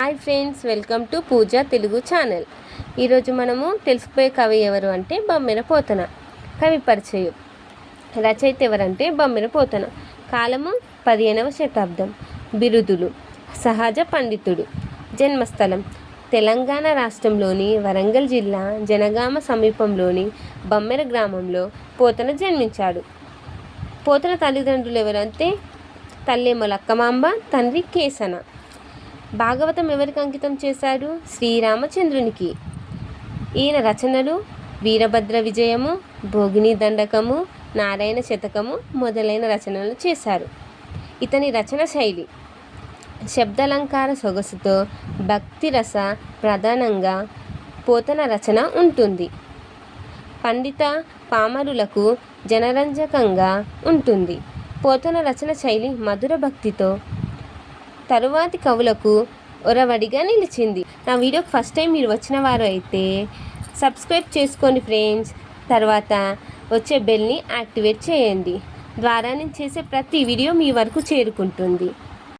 Hi friends welcome to Pooja Telugu channel. ఈరోజు మనము తెలుసుకుపోయే కవి ఎవరు అంటే బొమ్మెర పోతన. కవి పరిచయం. రచయిత ఎవరంటే బొమ్మెర పోతన. కాలము పదిహేనవ శతాబ్దం. బిరుదులు. సహజ పండితుడు. జన్మస్థలం. తెలంగాణ రాష్ట్రంలోని వరంగల్ జిల్లా జనగామ సమీపంలోని బొమ్మెర గ్రామంలో పోతన జన్మించాడు. పోతన తల్లిదండ్రులు ఎవరంటే తల్లేమో లక్కమాంబ తండ్రి కేసన. భాగవతం ఎవరికి అంకితం చేశాడు? శ్రీరామచంద్రునికి. ఈయన రచనలు వీరభద్ర విజయము భోగిని దండకము నారాయణ శతకము మొదలైన రచనలు చేశారు. ఇతని రచన శైలి శబ్దాలంకార సొగసుతో భక్తి రస ప్రధానంగా పోతన రచన ఉంటుంది. పండిత పామరులకు జనరంజకంగా ఉంటుంది. పోతన రచన శైలి మధుర భక్తితో తరువాతి కవులకు ఒరవడిగా నిలిచింది. నా వీడియోకి ఫస్ట్ టైం మీరు వచ్చిన వారు అయితే సబ్స్క్రైబ్ చేసుకోండి ఫ్రెండ్స్. తర్వాత వచ్చే బెల్ని యాక్టివేట్ చేయండి. ద్వారా నేను చేసే ప్రతి వీడియో మీ వరకు చేరుకుంటుంది.